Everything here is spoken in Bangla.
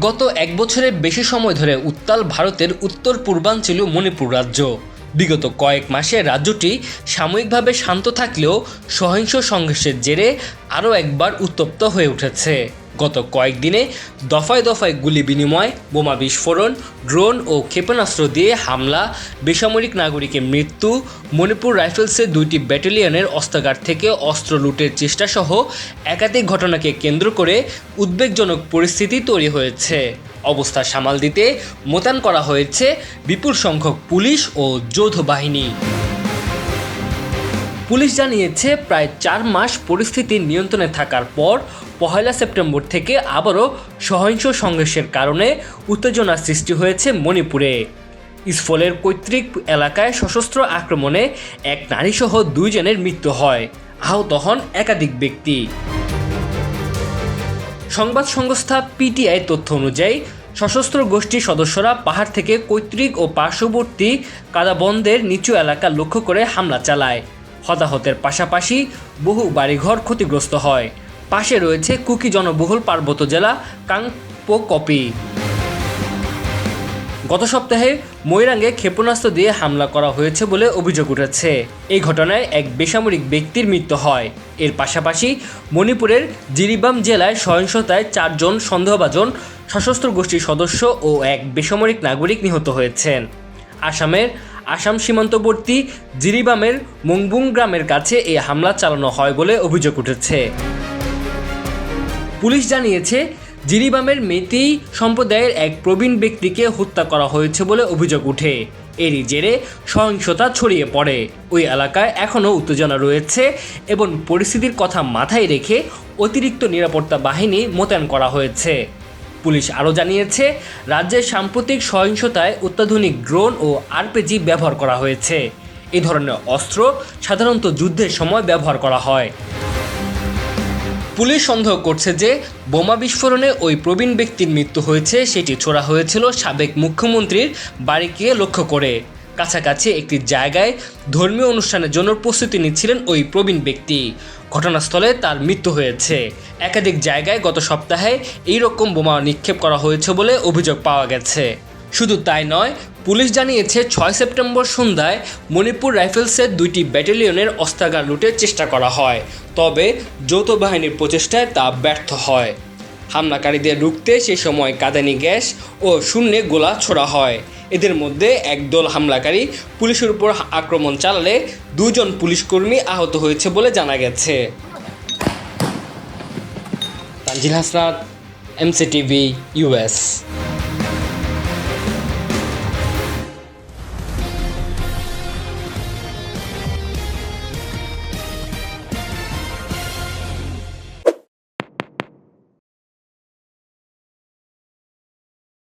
গত এক বছরের বেশি সময় ধরে উত্তাল ভারতের উত্তর পূর্বাঞ্চল মণিপুর রাজ্য। বিগত কয়েক মাসে রাজ্যটি সাময়িকভাবে শান্ত থাকলেও সহিংস সংঘর্ষের জেরে আরও একবার উত্তপ্ত হয়ে উঠেছে। গত কয়েকদিনে দফায় দফায় গুলি বিনিময়, বোমা বিস্ফোরণ, ড্রোন ও ক্ষেপণাস্ত্র দিয়ে হামলা, বেসামরিক নাগরিকের মৃত্যু, মণিপুর রাইফেলসের দুইটি ব্যাটালিয়নের অস্ত্রাগার থেকে অস্ত্র লুটের চেষ্টা সহ একাধিক ঘটনাকে কেন্দ্র করে উদ্বেগজনক পরিস্থিতি তৈরি হয়েছে। অবস্থা সামাল দিতে মোতায়েন করা হয়েছে বিপুল সংখ্যক পুলিশ ও যৌথ বাহিনী। পুলিশ জানিয়েছে, প্রায় চার মাস পরিস্থিতি নিয়ন্ত্রণে থাকার পর পহেলা সেপ্টেম্বর থেকে আবারও সহিংস সংঘর্ষের কারণে উত্তেজনা সৃষ্টি হয়েছে মণিপুরে। ইসফলের কৈত্রিক এলাকায় সশস্ত্র আক্রমণে এক নারীসহ দুইজনের মৃত্যু হয়। আহত হন একাধিক ব্যক্তি। সংবাদ সংস্থা পিটিআই তথ্য অনুযায়ী, সশস্ত্র গোষ্ঠীর সদস্যরা পাহাড় থেকে কৈত্রিক ও পার্শ্ববর্তী কাদাবন্দের নিচু এলাকা লক্ষ্য করে হামলা চালায়। হতাহতের পাশাপাশি বহু বাড়িঘর ক্ষতিগ্রস্ত হয়। পাশে রয়েছে কুকি জনবহুল পার্বত্য জেলা কাংপো কপি গত সপ্তাহে ময়রাঙ্গে ক্ষেপণাস্ত্র দিয়ে হামলা করা হয়েছে বলে অভিযোগ উঠেছে। এই ঘটনায় এক বেসামরিক ব্যক্তির মৃত্যু হয়। এর পাশাপাশি মণিপুরের জিরিবাম জেলায় সহিংসতায় চারজন সন্দেহভাজন সশস্ত্র গোষ্ঠীর সদস্য ও এক বেসামরিক নাগরিক নিহত হয়েছেন। আসামের আসাম সীমান্তবর্তী জিরিবামের মুংবুং গ্রামের কাছে এই হামলা চালানো হয় বলে অভিযোগ উঠেছে। পুলিশ জানিয়েছে, জিরিবামের মেতি সম্প্রদায়ের এক প্রবীণ ব্যক্তিকে হত্যা করা হয়েছে বলে অভিযোগ উঠে এরই জেরে সহিংসতা ছড়িয়ে পড়ে। ওই এলাকায় এখনও উত্তেজনা রয়েছে এবং পরিস্থিতির কথা মাথায় রেখে অতিরিক্ত নিরাপত্তা বাহিনী মোতায়েন করা হয়েছে। পুলিশ আরও জানিয়েছে, রাজ্যের সাম্প্রতিক সহিংসতায় অত্যাধুনিক ড্রোন ও আরপিজি ব্যবহার করা হয়েছে। এ ধরনের অস্ত্র সাধারণত যুদ্ধের সময় ব্যবহার করা হয়। পুলিশ সন্দেহ করছে যে, বোমা বিস্ফোরণে ওই প্রবীণ ব্যক্তির মৃত্যু হয়েছে, সেটি ছোড়া হয়েছিল সাবেক মুখ্যমন্ত্রীর বাড়িকে লক্ষ্য করে। কাছাকাছি একটি জায়গায় ধর্মীয় অনুষ্ঠানের জন্য প্রস্তুতি নিচ্ছিলেন ওই প্রবীণ ব্যক্তি। ঘটনাস্থলে তার মৃত্যু হয়েছে। একাধিক জায়গায় গত সপ্তাহে এই রকম বোমা নিক্ষেপ করা হয়েছে বলে অভিযোগ পাওয়া গেছে। শুধু তাই নয়, পুলিশ জানিয়েছে ছয় সেপ্টেম্বর সন্ধ্যায় মণিপুর রাইফেলসের দুইটি ব্যাটালিয়নের অস্ত্রাগার লুটের চেষ্টা করা হয়। তবে যৌথ বাহিনীর প্রচেষ্টায় তা ব্যর্থ হয়। হামলাকারীদের রুখতে সে সময় কাঁদানি গ্যাস ও শূন্যে গোলা ছোড়া হয়। এদের মধ্যে একদল হামলাকারী পুলিশের উপর আক্রমণ চালালে দুজন পুলিশকর্মী আহত হয়েছে বলে জানা গেছে। Tanzil Hasnat, MCTV US